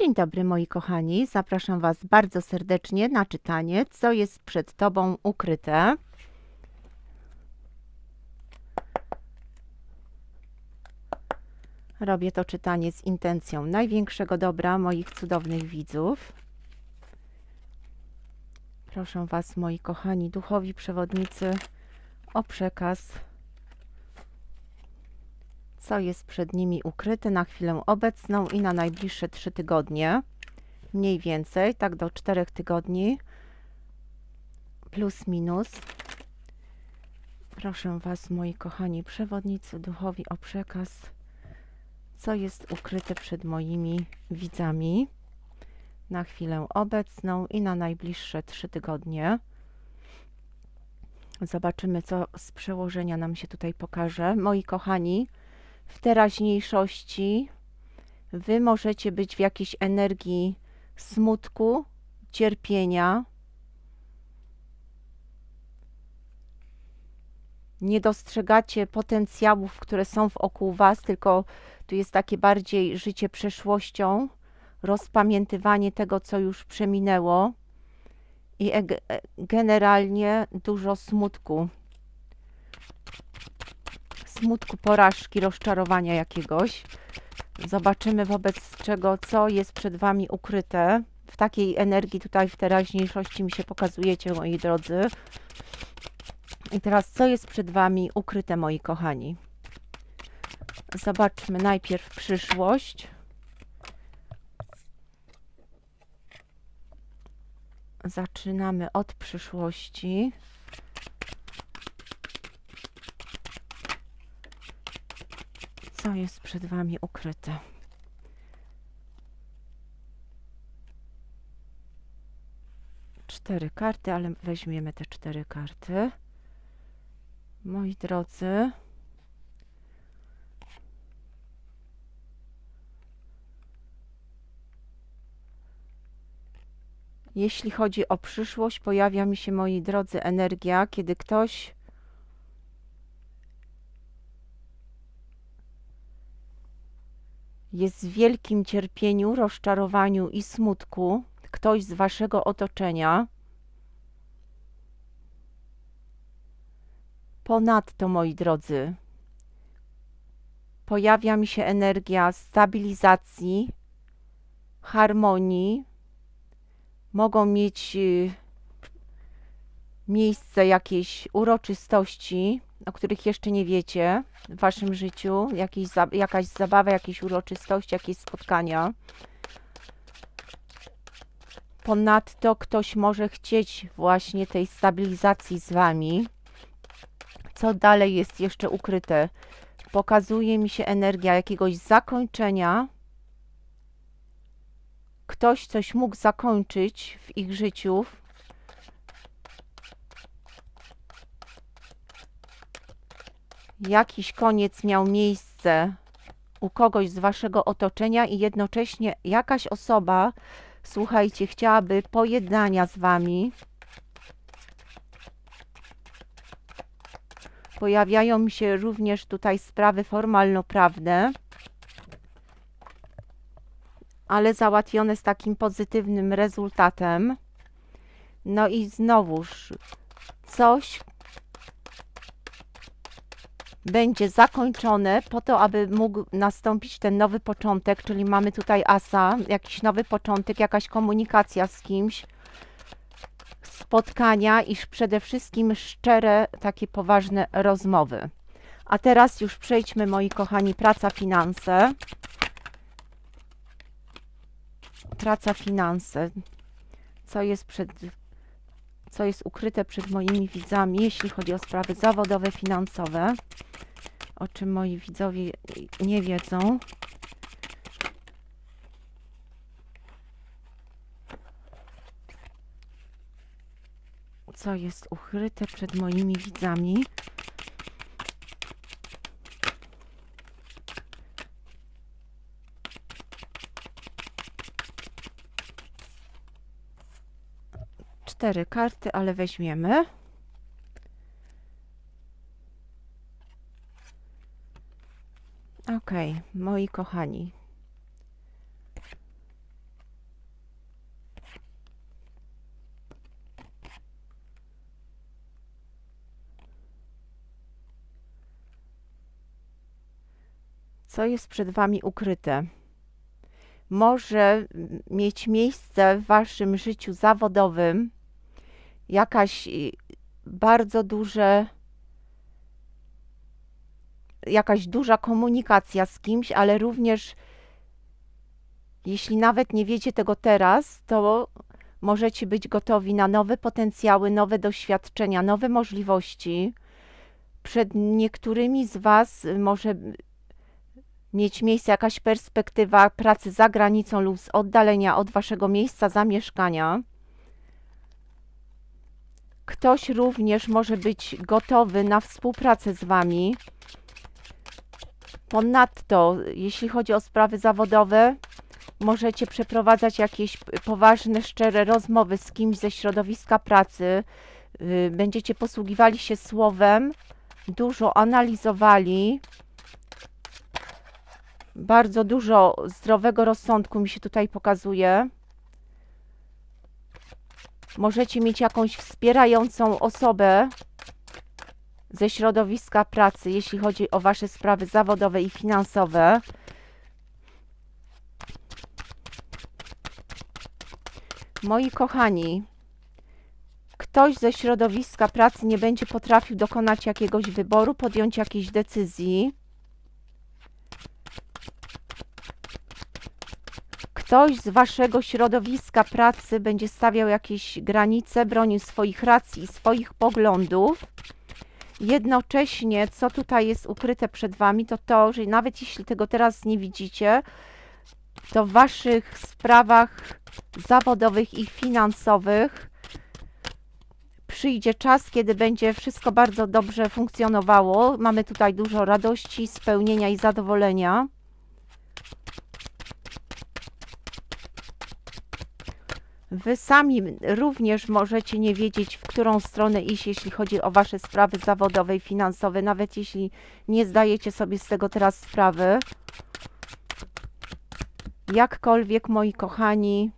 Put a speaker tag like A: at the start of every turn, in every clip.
A: Dzień dobry moi kochani, zapraszam Was bardzo serdecznie na czytanie, co jest przed Tobą ukryte. Robię to czytanie z intencją największego dobra moich cudownych widzów. Proszę Was, moi kochani duchowi przewodnicy, o przekaz, co jest przed nimi ukryte na chwilę obecną i na najbliższe trzy tygodnie. Mniej więcej, tak do czterech tygodni, plus minus. Proszę Was, moi kochani przewodnicy duchowi, o przekaz, co jest ukryte przed moimi widzami na chwilę obecną i na najbliższe trzy tygodnie. Zobaczymy, co z przełożenia nam się tutaj pokaże. Moi kochani, w teraźniejszości Wy możecie być w jakiejś energii smutku, cierpienia. Nie dostrzegacie potencjałów, które są wokół Was, tylko tu jest takie bardziej życie przeszłością, rozpamiętywanie tego, co już przeminęło i e- generalnie dużo smutku. Smutku, porażki, rozczarowania jakiegoś. Zobaczymy wobec czego, co jest przed Wami ukryte. W takiej energii tutaj w teraźniejszości mi się pokazujecie, moi drodzy. I teraz, co jest przed Wami ukryte, moi kochani? Zobaczmy najpierw przyszłość. Zaczynamy od przyszłości. Co jest przed Wami ukryte? Cztery karty, ale weźmiemy te cztery karty. Moi drodzy, jeśli chodzi o przyszłość, pojawia mi się, moi drodzy, energia, kiedy ktoś jest w wielkim cierpieniu, rozczarowaniu i smutku, ktoś z waszego otoczenia. Ponadto, moi drodzy, pojawia mi się energia stabilizacji, harmonii. Mogą mieć y, miejsce jakieś uroczystości, o których jeszcze nie wiecie w waszym życiu, jakieś, jakaś zabawa, jakieś uroczystości, jakieś spotkania. Ponadto ktoś może chcieć właśnie tej stabilizacji z wami. Co dalej jest jeszcze ukryte? Pokazuje mi się energia jakiegoś zakończenia. Ktoś coś mógł zakończyć w ich życiu, jakiś koniec miał miejsce u kogoś z waszego otoczenia i jednocześnie jakaś osoba, słuchajcie, chciałaby pojednania z wami. Pojawiają się również tutaj sprawy formalno-prawne, ale załatwione z takim pozytywnym rezultatem. No i znowuż coś, będzie zakończone po to, aby mógł nastąpić ten nowy początek, czyli mamy tutaj asa, jakiś nowy początek, jakaś komunikacja z kimś, spotkania i przede wszystkim szczere, takie poważne rozmowy. A teraz już przejdźmy, moi kochani, praca, finanse. Praca, finanse. Co jest przed co jest ukryte przed moimi widzami, jeśli chodzi o sprawy zawodowe, finansowe, o czym moi widzowie nie wiedzą. Co jest ukryte przed moimi widzami. cztery karty, ale weźmiemy. Ok, moi kochani. Co jest przed Wami ukryte? Może mieć miejsce w Waszym życiu zawodowym jakaś y, bardzo duże, jakaś duża komunikacja z kimś, ale również jeśli nawet nie wiecie tego teraz, to możecie być gotowi na nowe potencjały, nowe doświadczenia, nowe możliwości. Przed niektórymi z Was może mieć miejsce jakaś perspektywa pracy za granicą lub z oddalenia od Waszego miejsca zamieszkania. Ktoś również może być gotowy na współpracę z Wami. Ponadto, jeśli chodzi o sprawy zawodowe, możecie przeprowadzać jakieś poważne, szczere rozmowy z kimś ze środowiska pracy. Y, będziecie posługiwali się słowem, dużo analizowali. Bardzo dużo zdrowego rozsądku mi się tutaj pokazuje. Możecie mieć jakąś wspierającą osobę ze środowiska pracy, jeśli chodzi o Wasze sprawy zawodowe i finansowe. Moi kochani, ktoś ze środowiska pracy nie będzie potrafił dokonać jakiegoś wyboru, podjąć jakiejś decyzji. Ktoś z waszego środowiska pracy będzie stawiał jakieś granice, bronił swoich racji swoich poglądów. Jednocześnie, co tutaj jest ukryte przed wami, to to, że nawet jeśli tego teraz nie widzicie, to w waszych sprawach zawodowych i finansowych przyjdzie czas, kiedy będzie wszystko bardzo dobrze funkcjonowało. Mamy tutaj dużo radości, spełnienia i zadowolenia. Wy sami również możecie nie wiedzieć, w którą stronę iść, jeśli chodzi o Wasze sprawy zawodowe i finansowe, nawet jeśli nie zdajecie sobie z tego teraz sprawy. Jakkolwiek, moi kochani,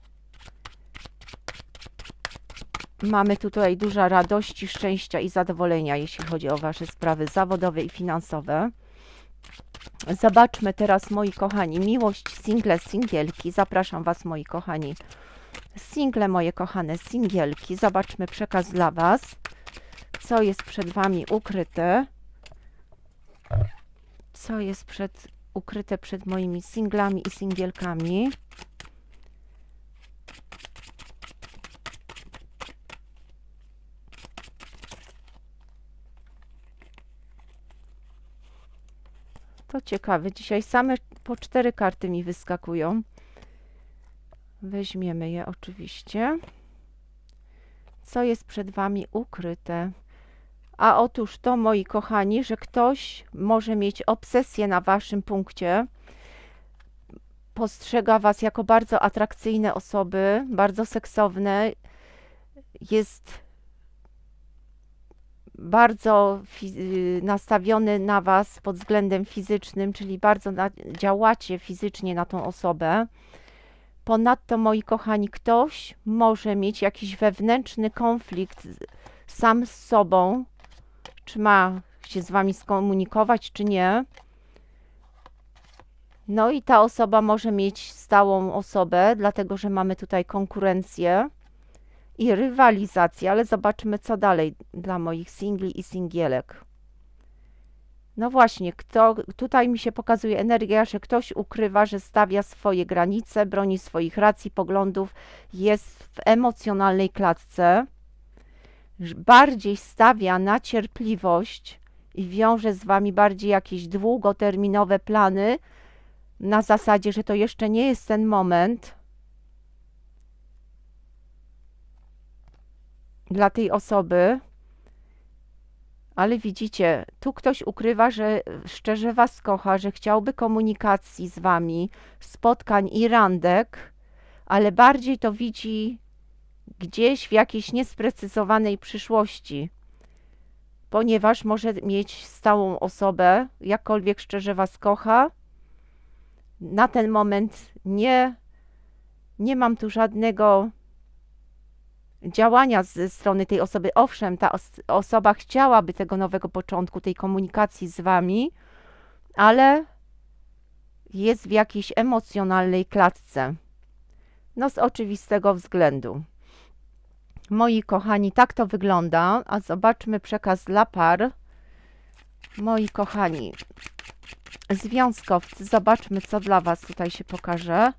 A: mamy tutaj dużo radości, szczęścia i zadowolenia, jeśli chodzi o Wasze sprawy zawodowe i finansowe. Zobaczmy teraz, moi kochani, miłość single, singielki. Zapraszam Was, moi kochani. Single, moje kochane singielki. Zobaczmy przekaz dla Was. Co jest przed Wami ukryte? Co jest przed, ukryte przed moimi singlami i singielkami? To ciekawe. Dzisiaj same po cztery karty mi wyskakują. Weźmiemy je oczywiście. Co jest przed Wami ukryte? A otóż to, moi kochani, że ktoś może mieć obsesję na Waszym punkcie. Postrzega Was jako bardzo atrakcyjne osoby, bardzo seksowne. Jest bardzo nastawiony na Was pod względem fizycznym, czyli bardzo działacie fizycznie na tą osobę. Ponadto, moi kochani, ktoś może mieć jakiś wewnętrzny konflikt sam z sobą, czy ma się z Wami skomunikować, czy nie. No i ta osoba może mieć stałą osobę, dlatego że mamy tutaj konkurencję i rywalizację, ale zobaczmy co dalej dla moich singli i singielek. No właśnie, kto, tutaj mi się pokazuje energia, że ktoś ukrywa, że stawia swoje granice, broni swoich racji, poglądów, jest w emocjonalnej klatce, bardziej stawia na cierpliwość i wiąże z wami bardziej jakieś długoterminowe plany, na zasadzie, że to jeszcze nie jest ten moment dla tej osoby ale widzicie, tu ktoś ukrywa, że szczerze Was kocha, że chciałby komunikacji z Wami, spotkań i randek, ale bardziej to widzi gdzieś w jakiejś niesprecyzowanej przyszłości, ponieważ może mieć stałą osobę, jakkolwiek szczerze Was kocha. Na ten moment nie, nie mam tu żadnego działania ze strony tej osoby. Owszem, ta os osoba chciałaby tego nowego początku, tej komunikacji z wami, ale jest w jakiejś emocjonalnej klatce. No z oczywistego względu. Moi kochani, tak to wygląda. A zobaczmy przekaz dla par. Moi kochani, związkowcy, zobaczmy, co dla Was tutaj się pokaże.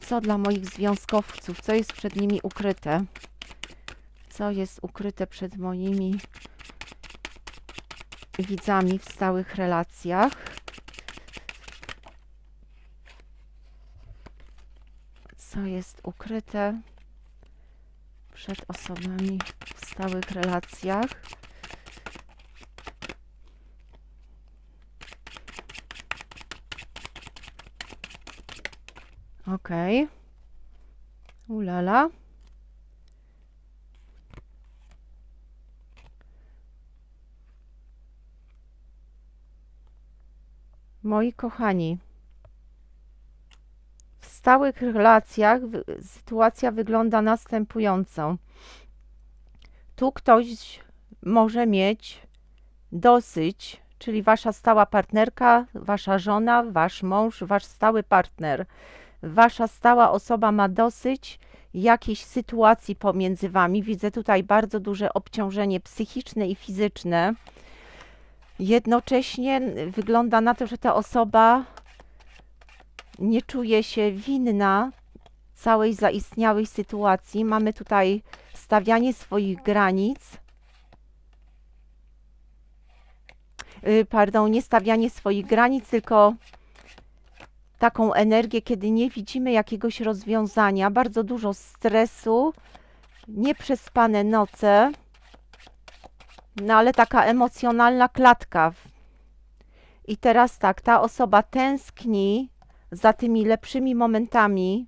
A: Co dla moich związkowców, co jest przed nimi ukryte? Co jest ukryte przed moimi widzami w stałych relacjach? Co jest ukryte przed osobami w stałych relacjach? Okej. Ulala. Moi kochani, w stałych relacjach sytuacja wygląda następująco. Tu ktoś może mieć dosyć, czyli wasza stała partnerka, wasza żona, wasz mąż, wasz stały partner wasza stała osoba ma dosyć jakiejś sytuacji pomiędzy wami. Widzę tutaj bardzo duże obciążenie psychiczne i fizyczne. Jednocześnie wygląda na to, że ta osoba nie czuje się winna całej zaistniałej sytuacji. Mamy tutaj stawianie swoich granic. Y, Pardon, nie stawianie swoich granic, tylko taką energię, kiedy nie widzimy jakiegoś rozwiązania, bardzo dużo stresu, nieprzespane noce, no ale taka emocjonalna klatka. I teraz tak, ta osoba tęskni za tymi lepszymi momentami,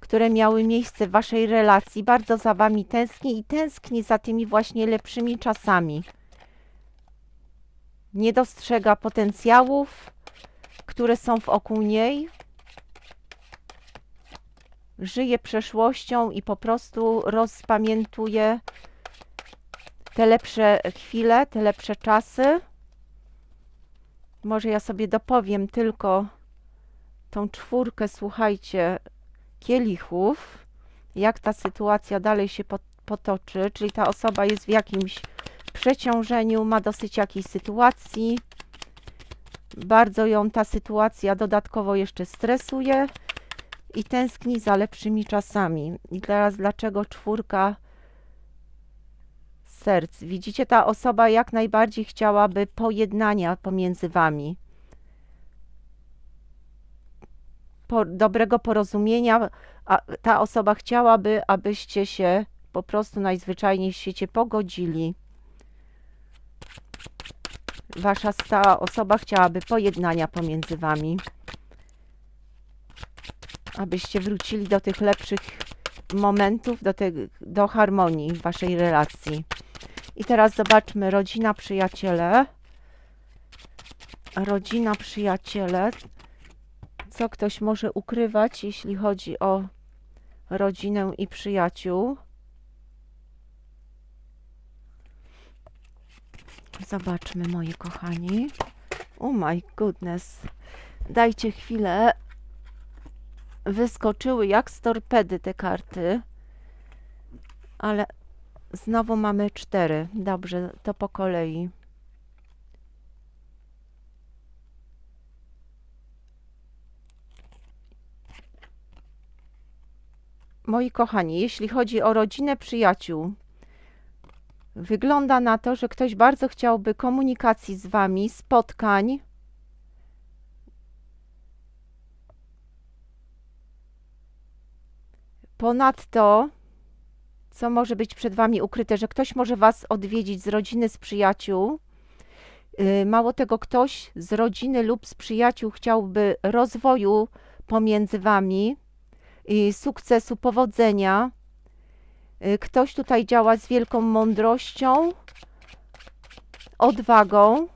A: które miały miejsce w waszej relacji, bardzo za wami tęskni i tęskni za tymi właśnie lepszymi czasami. Nie dostrzega potencjałów, które są wokół niej. Żyje przeszłością i po prostu rozpamiętuje te lepsze chwile, te lepsze czasy. Może ja sobie dopowiem tylko tą czwórkę, słuchajcie, kielichów, jak ta sytuacja dalej się pot- potoczy, czyli ta osoba jest w jakimś przeciążeniu, ma dosyć jakiejś sytuacji, bardzo ją ta sytuacja dodatkowo jeszcze stresuje i tęskni za lepszymi czasami. I teraz dlaczego czwórka serc? Widzicie, ta osoba jak najbardziej chciałaby pojednania pomiędzy wami. Po, dobrego porozumienia. A ta osoba chciałaby, abyście się po prostu najzwyczajniej w świecie pogodzili wasza stała osoba chciałaby pojednania pomiędzy wami. Abyście wrócili do tych lepszych momentów, do, te, do harmonii waszej relacji. I teraz zobaczmy rodzina, przyjaciele. Rodzina, przyjaciele. Co ktoś może ukrywać, jeśli chodzi o rodzinę i przyjaciół? Zobaczmy, moi kochani. Oh my goodness. Dajcie chwilę. Wyskoczyły jak z torpedy te karty. Ale znowu mamy cztery. Dobrze, to po kolei. Moi kochani, jeśli chodzi o rodzinę, przyjaciół, Wygląda na to, że ktoś bardzo chciałby komunikacji z wami, spotkań. Ponadto, co może być przed wami ukryte, że ktoś może was odwiedzić z rodziny, z przyjaciół. Yy, Mało tego, ktoś z rodziny lub z przyjaciół chciałby rozwoju pomiędzy wami, sukcesu, powodzenia. Y, Ktoś tutaj działa z wielką mądrością, odwagą.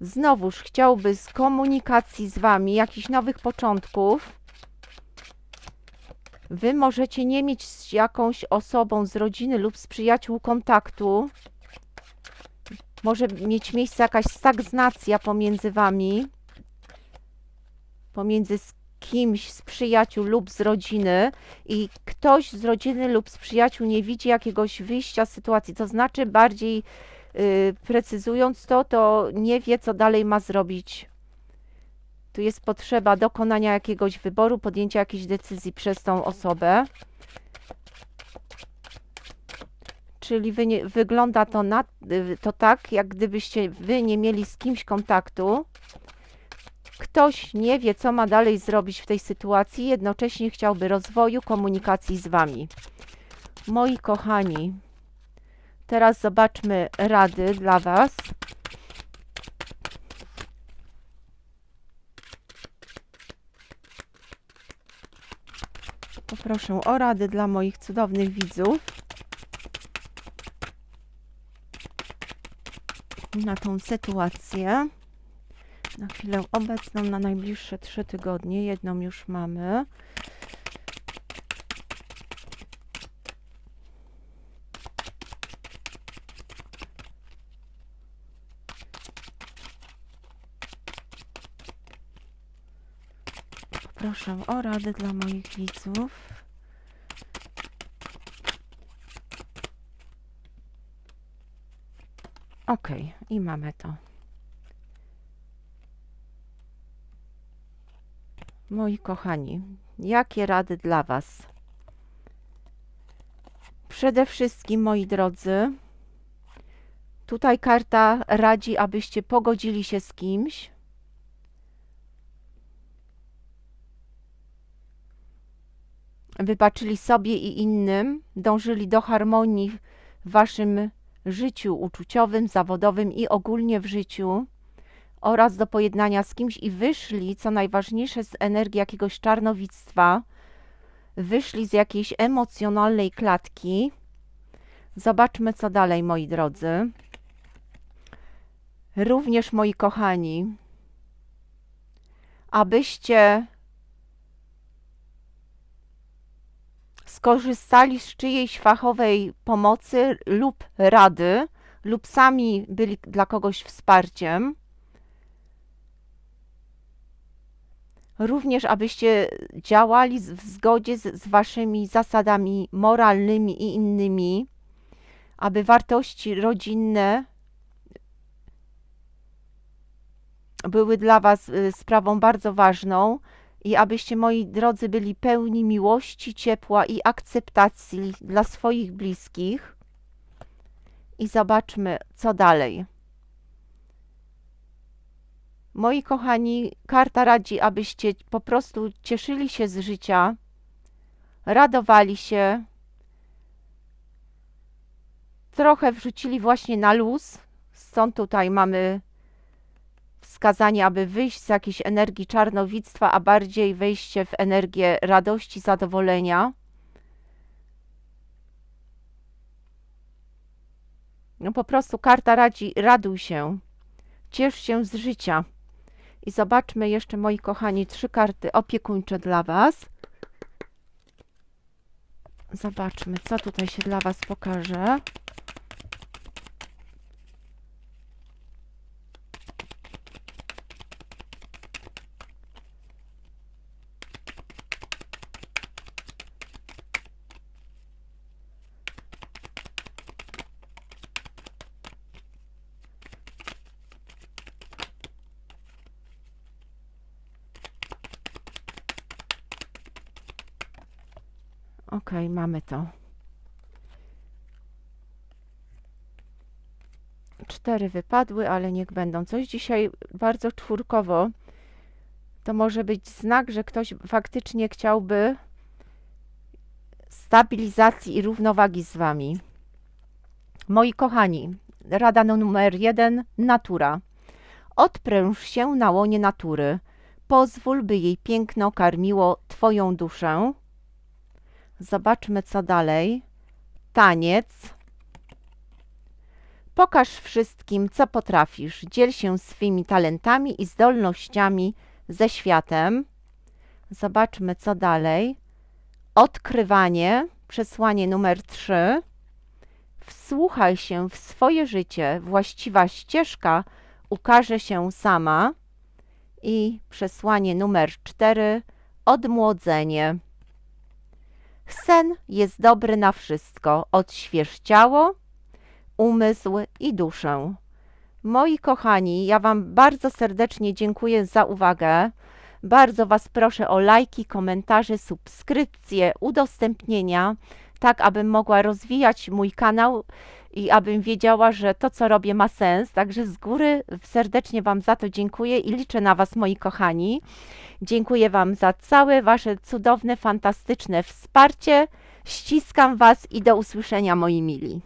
A: Znowuż chciałby z komunikacji z Wami, jakichś nowych początków. Wy możecie nie mieć z jakąś osobą z rodziny lub z przyjaciół kontaktu. Może mieć miejsce jakaś stagnacja pomiędzy wami, pomiędzy kimś z przyjaciół lub z rodziny i ktoś z rodziny lub z przyjaciół nie widzi jakiegoś wyjścia z sytuacji. To znaczy, bardziej y, precyzując to, to nie wie, co dalej ma zrobić. Tu jest potrzeba dokonania jakiegoś wyboru, podjęcia jakiejś decyzji przez tą osobę. Czyli wy nie, wygląda to, na, y, to tak, jak gdybyście wy nie mieli z kimś kontaktu. Ktoś nie wie, co ma dalej zrobić w tej sytuacji, jednocześnie chciałby rozwoju komunikacji z wami. Moi kochani, teraz zobaczmy rady dla was. Poproszę o rady dla moich cudownych widzów. Na tą sytuację. Na chwilę obecną, na najbliższe trzy tygodnie. Jedną już mamy. Proszę o radę dla moich widzów. Ok, i mamy to. Moi kochani, jakie rady dla Was? Przede wszystkim, moi drodzy, tutaj karta radzi, abyście pogodzili się z kimś. Wybaczyli sobie i innym, dążyli do harmonii w Waszym życiu uczuciowym, zawodowym i ogólnie w życiu oraz do pojednania z kimś i wyszli, co najważniejsze, z energii jakiegoś czarnowictwa, wyszli z jakiejś emocjonalnej klatki. Zobaczmy, co dalej, moi drodzy. Również, moi kochani, abyście skorzystali z czyjejś fachowej pomocy lub rady, lub sami byli dla kogoś wsparciem. Również, abyście działali w zgodzie z, z waszymi zasadami moralnymi i innymi, aby wartości rodzinne były dla was y, sprawą bardzo ważną i abyście, moi drodzy, byli pełni miłości, ciepła i akceptacji dla swoich bliskich. I zobaczmy, co dalej. Moi kochani, karta radzi, abyście po prostu cieszyli się z życia, radowali się, trochę wrzucili właśnie na luz. Stąd tutaj mamy wskazanie, aby wyjść z jakiejś energii czarnowictwa, a bardziej wejście w energię radości, zadowolenia. No po prostu karta radzi, raduj się, ciesz się z życia. I zobaczmy jeszcze, moi kochani, trzy karty opiekuńcze dla Was. Zobaczmy, co tutaj się dla Was pokaże. Ok, mamy to. Cztery wypadły, ale niech będą. Coś dzisiaj bardzo czwórkowo. To może być znak, że ktoś faktycznie chciałby stabilizacji i równowagi z Wami. Moi kochani, rada numer jeden: natura. Odpręż się na łonie natury. Pozwól, by jej piękno karmiło Twoją duszę. Zobaczmy, co dalej. Taniec. Pokaż wszystkim, co potrafisz. Dziel się swymi talentami i zdolnościami ze światem. Zobaczmy, co dalej. Odkrywanie. Przesłanie numer 3. wsłuchaj się w swoje życie, właściwa ścieżka ukaże się sama. I przesłanie numer cztery, odmłodzenie. Sen jest dobry na wszystko, odśwież ciało, umysł i duszę. Moi kochani, ja Wam bardzo serdecznie dziękuję za uwagę. Bardzo Was proszę o lajki, komentarze, subskrypcje, udostępnienia, tak abym mogła rozwijać mój kanał i abym wiedziała, że to, co robię, ma sens. Także z góry serdecznie Wam za to dziękuję i liczę na Was, moi kochani. Dziękuję Wam za całe Wasze cudowne, fantastyczne wsparcie. Ściskam Was i do usłyszenia, moi mili.